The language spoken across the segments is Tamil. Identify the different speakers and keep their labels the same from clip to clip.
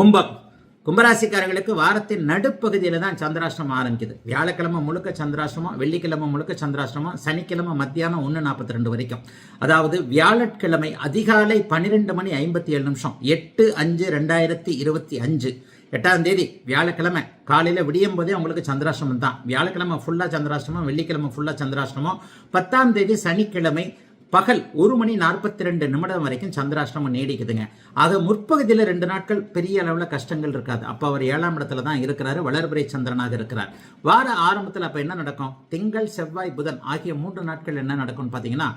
Speaker 1: கும்பம். கும்பராசிக்காரங்களுக்கு வாரத்தின் நடுப்பகுதியில் தான் சந்திராஷ்டிரமம் ஆரம்பிக்குது. வியாழக்கிழமை முழுக்க சந்திராஷ்டிரமம் வெள்ளிக்கிழமை முழுக்க சந்திராஷ்டிரமம் சனிக்கிழமை மத்தியானம் ஒன்று நாற்பத்தி ரெண்டு வரைக்கும். அதாவது வியாழக்கிழமை அதிகாலை பன்னிரெண்டு மணி ஐம்பத்தி ஏழு நிமிஷம் எட்டு அஞ்சு ரெண்டாயிரத்தி இருபத்தி அஞ்சு. எட்டாம் தேதி வியாழக்கிழமை. காலையில் விடியும் போதே உங்களுக்கு சந்திராஷ்டிரமம் தான். வியாழக்கிழமை ஃபுல்லாக சந்திராஷ்டிரமம் வெள்ளிக்கிழமை ஃபுல்லாக சந்திராஷ்டிரமம் பத்தாம் தேதி சனிக்கிழமை பகல் ஒரு மணி நாற்பத்தி ரெண்டு நிமிடம் வரைக்கும் சந்திராஷ்டிரமம் நீடிக்குதுங்க. ஆக முற்பகுதியில் ரெண்டு நாட்கள் பெரிய அளவில் கஷ்டங்கள் இருக்காது. அப்போ அவர் ஏழாம் இடத்துல தான் இருக்கிறாரு. வளர்பிறை சந்திரனாக இருக்கிறார். வார ஆரம்பத்தில் அப்போ என்ன நடக்கும்? திங்கள் செவ்வாய் புதன் ஆகிய மூன்று நாட்கள் என்ன நடக்கும்னு பார்த்தீங்கன்னா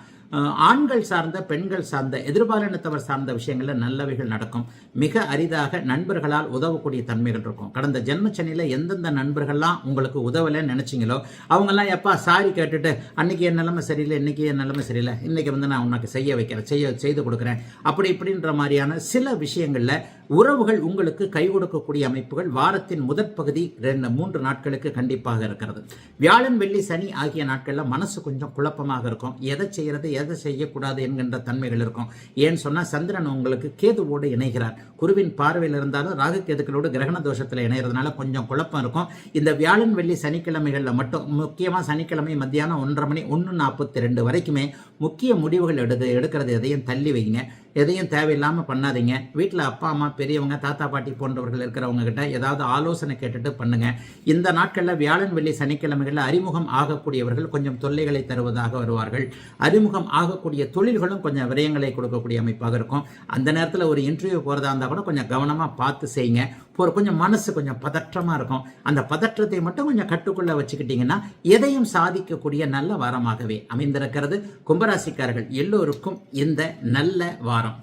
Speaker 1: ஆண்கள் சார்ந்த பெண்கள் சார்ந்த எதிர்பாலினத்தவர் சார்ந்த விஷயங்களில் நல்லவைகள் நடக்கும். மிக அரிதாக நண்பர்களால் உதவக்கூடிய தன்மைகள் இருக்கும். கடந்த ஜென்மச்சனியில் எந்தெந்த நண்பர்கள்லாம் உங்களுக்கு உதவலைன்னு நினச்சிங்களோ அவங்கெல்லாம் எப்பா சாரி கேட்டுட்டு அன்னைக்கு என் நிலைமை சரியில்லை இன்னைக்கு என் நிலைமை சரியில்லை இன்னைக்கு வந்து நான் உனக்கு செய்ய வைக்கிறேன் செய்ய செய்து கொடுக்குறேன். அப்படி இப்படின்ற மாதிரியான சில விஷயங்களில் உறவுகள் உங்களுக்கு கை கொடுக்கக்கூடிய அமைப்புகள் வாரத்தின் முதற் பகுதி ரெண்டு மூன்று நாட்களுக்கு கண்டிப்பாக இருக்கிறது. வியாழன் வெள்ளி சனி ஆகிய நாட்களில் மனசு கொஞ்சம் குழப்பமாக இருக்கும். எதை செய்கிறது எதை செய்யக்கூடாது என்கின்ற தன்மைகள் இருக்கும். ஏன்னு சொன்னால் சந்திரன் உங்களுக்கு கேதுவோடு இணைகிறார். குருவின் பார்வையில் இருந்தாலும் ராகு கேதுக்களோடு கிரகண தோஷத்தில் இணைகிறதுனால கொஞ்சம் குழப்பம் இருக்கும். இந்த வியாழன் வெள்ளி சனிக்கிழமைகளில் மட்டும் முக்கியமாக சனிக்கிழமை மத்தியானம் ஒன்றரை மணி ஒன்று நாற்பத்தி ரெண்டு வரைக்குமே முக்கிய முடிவுகள் எடுக்க எடுக்கிறது எதையும் தள்ளி வைங்க. எதையும் தேவையில்லாமல் பண்ணாதீங்க. வீட்டில் அப்பா அம்மா பெரியவங்க தாத்தா பாட்டி போன்றவர்கள் இருக்கிறவங்க கிட்ட ஏதாவது ஆலோசனை கேட்டுட்டு பண்ணுங்க. இந்த நாட்களில் வியாழன் வெள்ளி சனிக்கிழமைகளில் அறிமுகம் ஆகக்கூடியவர்கள் கொஞ்சம் தொல்லைகளை தருவதாக வருவார்கள். அறிமுகம் ஆகக்கூடிய தொழில்களும் கொஞ்சம் விரயங்களை கொடுக்கக்கூடிய அமைப்பாக இருக்கும். அந்த நேரத்தில் ஒரு இன்டர்வியூ போகிறதா இருந்தால் கூட கொஞ்சம் கவனமாக பார்த்து செய்யுங்க. இப்போ கொஞ்சம் மனசு கொஞ்சம் பதற்றமாக இருக்கும். அந்த பதற்றத்தை மட்டும் கொஞ்சம் கட்டுக்குள்ளே வச்சுக்கிட்டிங்கன்னா எதையும் சாதிக்கக்கூடிய நல்ல வாரமாகவே அமைந்திருக்கிறது. கும்பராசிக்காரர்கள் எல்லோருக்கும் இந்த நல்ல வாரம்.